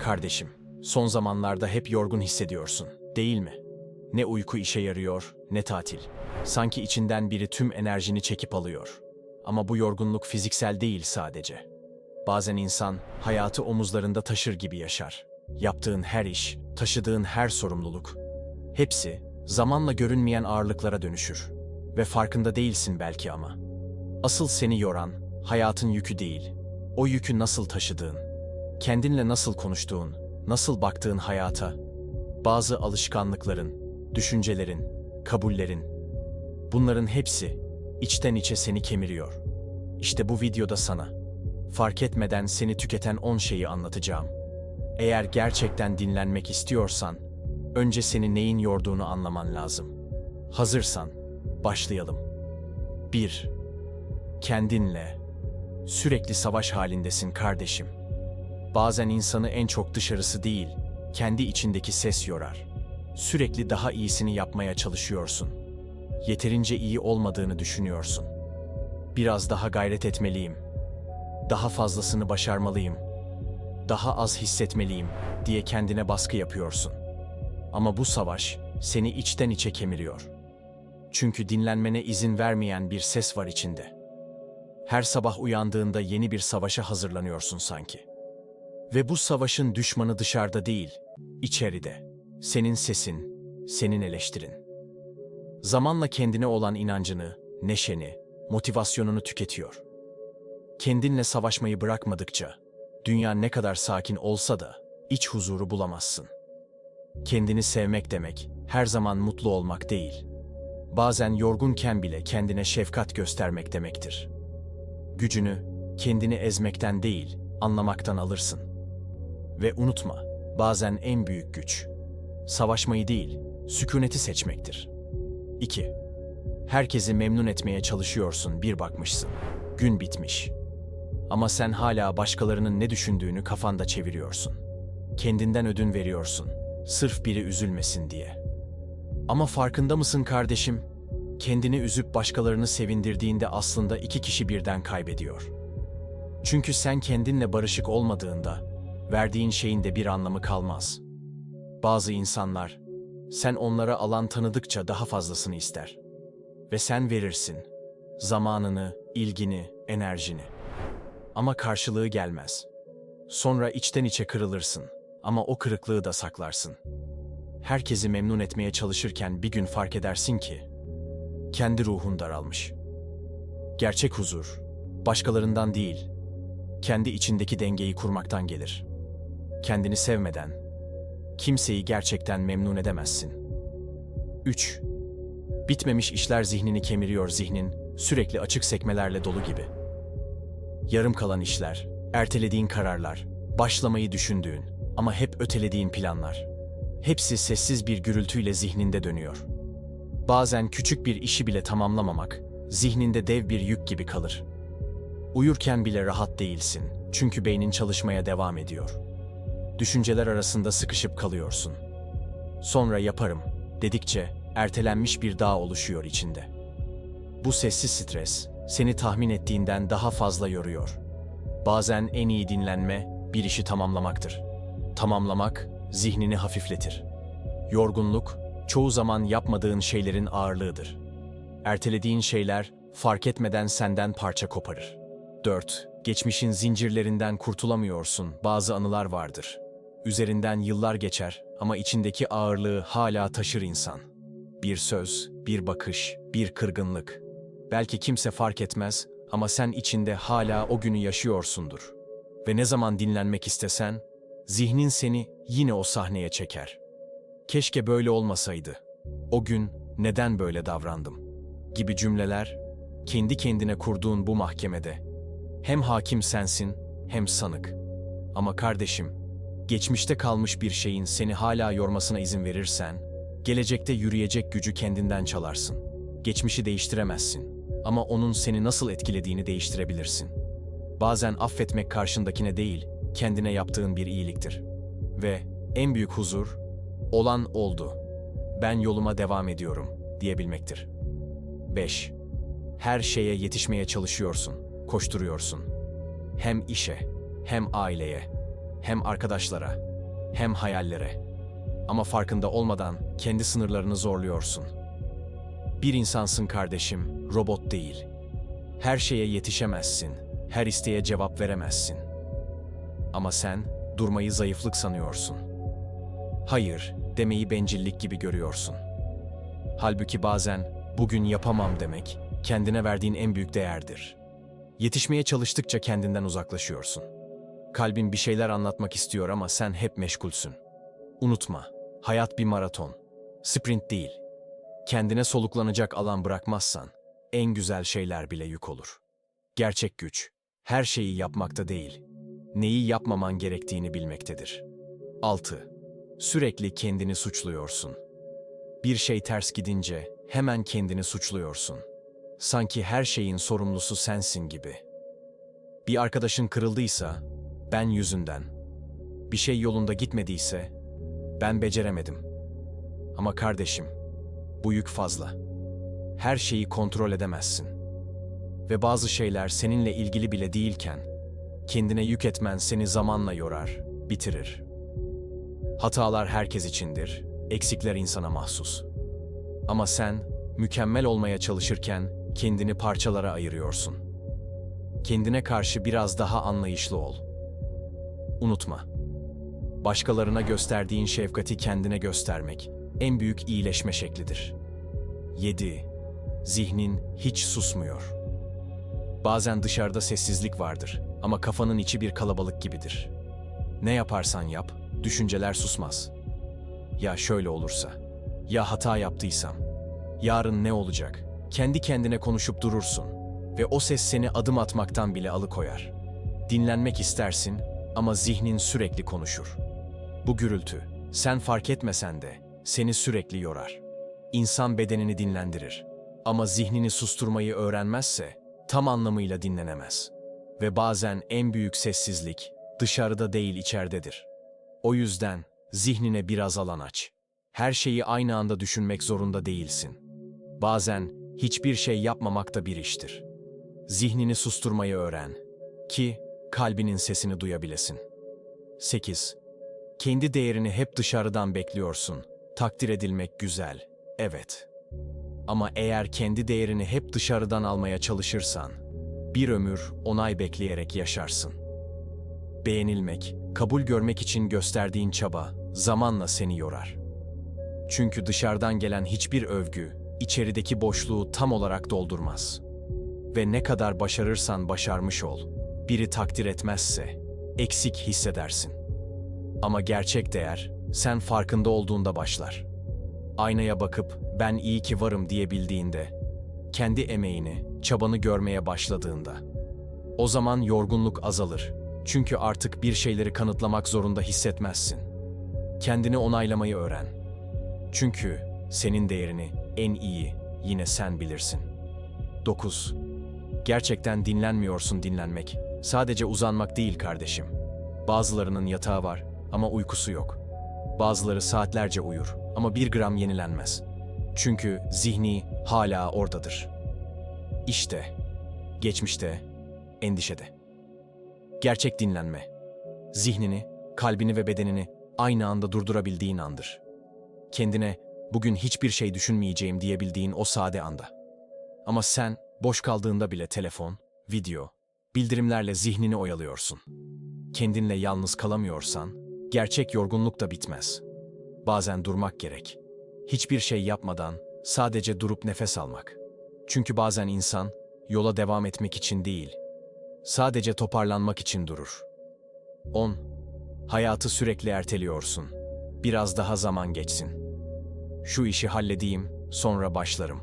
Kardeşim, son zamanlarda hep yorgun hissediyorsun, değil mi? Ne uyku işe yarıyor, ne tatil. Sanki içinden biri tüm enerjini çekip alıyor. Ama bu yorgunluk fiziksel değil sadece. Bazen insan hayatı omuzlarında taşır gibi yaşar. Yaptığın her iş, taşıdığın her sorumluluk, hepsi zamanla görünmeyen ağırlıklara dönüşür. Ve farkında değilsin belki ama. Asıl seni yoran hayatın yükü değil, o yükü nasıl taşıdığın, kendinle nasıl konuştuğun, nasıl baktığın hayata, bazı alışkanlıkların, düşüncelerin, kabullerin, bunların hepsi içten içe seni kemiriyor. İşte bu videoda sana, fark etmeden seni tüketen 10 şeyi anlatacağım. Eğer gerçekten dinlenmek istiyorsan, önce seni neyin yorduğunu anlaman lazım. Hazırsan, başlayalım. 1. Kendinle. Sürekli savaş halindesin kardeşim. Bazen insanı en çok dışarısı değil, kendi içindeki ses yorar. Sürekli daha iyisini yapmaya çalışıyorsun. Yeterince iyi olmadığını düşünüyorsun. Biraz daha gayret etmeliyim. Daha fazlasını başarmalıyım. Daha az hissetmeliyim diye kendine baskı yapıyorsun. Ama bu savaş seni içten içe kemiriyor. Çünkü dinlenmene izin vermeyen bir ses var içinde. Her sabah uyandığında yeni bir savaşa hazırlanıyorsun sanki. Ve bu savaşın düşmanı dışarıda değil, içeride. Senin sesin, senin eleştirin. Zamanla kendine olan inancını, neşeni, motivasyonunu tüketiyor. Kendinle savaşmayı bırakmadıkça, dünya ne kadar sakin olsa da iç huzuru bulamazsın. Kendini sevmek demek, her zaman mutlu olmak değil. Bazen yorgunken bile kendine şefkat göstermek demektir. Gücünü, kendini ezmekten değil, anlamaktan alırsın. Ve unutma, bazen en büyük güç, savaşmayı değil, sükuneti seçmektir. 2. Herkesi memnun etmeye çalışıyorsun bir bakmışsın. Gün bitmiş. Ama sen hala başkalarının ne düşündüğünü kafanda çeviriyorsun. Kendinden ödün veriyorsun. Sırf biri üzülmesin diye. Ama farkında mısın kardeşim? Kendini üzüp başkalarını sevindirdiğinde aslında iki kişi birden kaybediyor. Çünkü sen kendinle barışık olmadığında verdiğin şeyin de bir anlamı kalmaz. Bazı insanlar sen onlara alan tanıdıkça daha fazlasını ister. Ve sen verirsin. Zamanını, ilgini, enerjini. Ama karşılığı gelmez. Sonra içten içe kırılırsın ama o kırıklığı da saklarsın. Herkesi memnun etmeye çalışırken bir gün fark edersin ki kendi ruhun daralmış. Gerçek huzur başkalarından değil, kendi içindeki dengeyi kurmaktan gelir. Kendini sevmeden kimseyi gerçekten memnun edemezsin. 3. Bitmemiş işler zihnini kemiriyor zihnin, sürekli açık sekmelerle dolu gibi. Yarım kalan işler, ertelediğin kararlar, başlamayı düşündüğün ama hep ötelediğin planlar. Hepsi sessiz bir gürültüyle zihninde dönüyor. Bazen küçük bir işi bile tamamlamamak, zihninde dev bir yük gibi kalır. Uyurken bile rahat değilsin, çünkü beynin çalışmaya devam ediyor. Düşünceler arasında sıkışıp kalıyorsun. Sonra yaparım, dedikçe ertelenmiş bir dağ oluşuyor içinde. Bu sessiz stres, seni tahmin ettiğinden daha fazla yoruyor. Bazen en iyi dinlenme, bir işi tamamlamaktır. Tamamlamak, zihnini hafifletir. Yorgunluk, çoğu zaman yapmadığın şeylerin ağırlığıdır. Ertelediğin şeyler, fark etmeden senden parça koparır. 4. Geçmişin zincirlerinden kurtulamıyorsun, bazı anılar vardır. Üzerinden yıllar geçer ama içindeki ağırlığı hala taşır insan. Bir söz, bir bakış, bir kırgınlık. Belki kimse fark etmez ama sen içinde hala o günü yaşıyorsundur. Ve ne zaman dinlenmek istesen, zihnin seni yine o sahneye çeker. Keşke böyle olmasaydı. O gün neden böyle davrandım? Gibi cümleler, kendi kendine kurduğun bu mahkemede. Hem hakim sensin, hem sanık. Ama kardeşim, geçmişte kalmış bir şeyin seni hala yormasına izin verirsen, gelecekte yürüyecek gücü kendinden çalarsın. Geçmişi değiştiremezsin ama onun seni nasıl etkilediğini değiştirebilirsin. Bazen affetmek karşındakine değil, kendine yaptığın bir iyiliktir. Ve en büyük huzur, olan oldu. Ben yoluma devam ediyorum diyebilmektir. 5. Her şeye yetişmeye çalışıyorsun, koşturuyorsun. Hem işe, hem aileye, hem arkadaşlara, hem hayallere. Ama farkında olmadan kendi sınırlarını zorluyorsun. Bir insansın kardeşim, robot değil. Her şeye yetişemezsin, her isteğe cevap veremezsin. Ama sen durmayı zayıflık sanıyorsun. Hayır demeyi bencillik gibi görüyorsun. Halbuki bazen bugün yapamam demek kendine verdiğin en büyük değerdir. Yetişmeye çalıştıkça kendinden uzaklaşıyorsun. Kalbin bir şeyler anlatmak istiyor ama sen hep meşgulsün. Unutma, hayat bir maraton. Sprint değil. Kendine soluklanacak alan bırakmazsan en güzel şeyler bile yük olur. Gerçek güç her şeyi yapmakta değil, neyi yapmaman gerektiğini bilmektedir. 6. Sürekli kendini suçluyorsun. Bir şey ters gidince hemen kendini suçluyorsun. Sanki her şeyin sorumlusu sensin gibi. Bir arkadaşın kırıldıysa ben yüzünden. Bir şey yolunda gitmediyse ben beceremedim. Ama kardeşim, bu yük fazla. Her şeyi kontrol edemezsin. Ve bazı şeyler seninle ilgili bile değilken kendine yük etmen seni zamanla yorar, bitirir. Hatalar herkes içindir, eksikler insana mahsus. Ama sen mükemmel olmaya çalışırken kendini parçalara ayırıyorsun. Kendine karşı biraz daha anlayışlı ol. Unutma. Başkalarına gösterdiğin şefkati kendine göstermek en büyük iyileşme şeklidir. 7. Zihnin hiç susmuyor. Bazen dışarıda sessizlik vardır ama kafanın içi bir kalabalık gibidir. Ne yaparsan yap, düşünceler susmaz. Ya şöyle olursa, ya hata yaptıysam, yarın ne olacak? Kendi kendine konuşup durursun ve o ses seni adım atmaktan bile alıkoyar. Dinlenmek istersin ama zihnin sürekli konuşur. Bu gürültü, sen fark etmesen de seni sürekli yorar. İnsan bedenini dinlendirir ama zihnini susturmayı öğrenmezse tam anlamıyla dinlenemez. Ve bazen en büyük sessizlik dışarıda değil içeridedir. O yüzden zihnine biraz alan aç. Her şeyi aynı anda düşünmek zorunda değilsin. Bazen hiçbir şey yapmamak da bir iştir. Zihnini susturmayı öğren ki kalbinin sesini duyabilesin. 8. Kendi değerini hep dışarıdan bekliyorsun. Takdir edilmek güzel, evet. Ama eğer kendi değerini hep dışarıdan almaya çalışırsan, bir ömür onay bekleyerek yaşarsın. Beğenilmek, kabul görmek için gösterdiğin çaba zamanla seni yorar. Çünkü dışarıdan gelen hiçbir övgü içerideki boşluğu tam olarak doldurmaz. Ve ne kadar başarırsan başarmış ol, biri takdir etmezse eksik hissedersin. Ama gerçek değer sen farkında olduğunda başlar. Aynaya bakıp ben iyi ki varım diyebildiğinde, kendi emeğini, çabanı görmeye başladığında. O zaman yorgunluk azalır. Çünkü artık bir şeyleri kanıtlamak zorunda hissetmezsin. Kendini onaylamayı öğren. Çünkü senin değerini en iyi yine sen bilirsin. 9. Gerçekten dinlenmiyorsun dinlenmek. Sadece uzanmak değil kardeşim. Bazılarının yatağı var ama uykusu yok. Bazıları saatlerce uyur ama bir gram yenilenmez. Çünkü zihni hala oradadır. İşte, geçmişte, endişede. Gerçek dinlenme, zihnini, kalbini ve bedenini aynı anda durdurabildiğin andır. Kendine bugün hiçbir şey düşünmeyeceğim diyebildiğin o sade anda. Ama sen boş kaldığında bile telefon, video, bildirimlerle zihnini oyalıyorsun. Kendinle yalnız kalamıyorsan, gerçek yorgunluk da bitmez. Bazen durmak gerek. Hiçbir şey yapmadan sadece durup nefes almak. Çünkü bazen insan yola devam etmek için değil, sadece toparlanmak için durur. 10. Hayatı sürekli erteliyorsun. Biraz daha zaman geçsin. Şu işi halledeyim, sonra başlarım.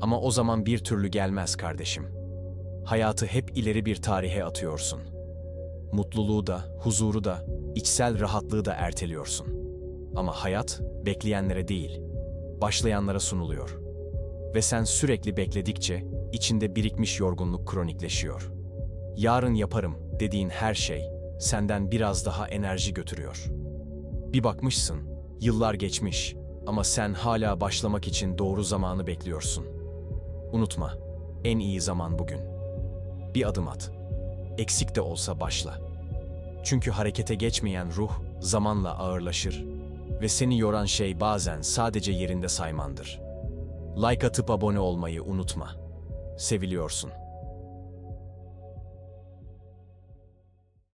Ama o zaman bir türlü gelmez kardeşim. Hayatı hep ileri bir tarihe atıyorsun. Mutluluğu da, huzuru da, içsel rahatlığı da erteliyorsun. Ama hayat bekleyenlere değil, başlayanlara sunuluyor. Ve sen sürekli bekledikçe içinde birikmiş yorgunluk kronikleşiyor. Yarın yaparım dediğin her şey senden biraz daha enerji götürüyor. Bir bakmışsın, yıllar geçmiş ama sen hala başlamak için doğru zamanı bekliyorsun. Unutma, en iyi zaman bugün. Bir adım at. Eksik de olsa başla. Çünkü harekete geçmeyen ruh zamanla ağırlaşır ve seni yoran şey bazen sadece yerinde saymandır. Like atıp abone olmayı unutma. Seviliyorsun.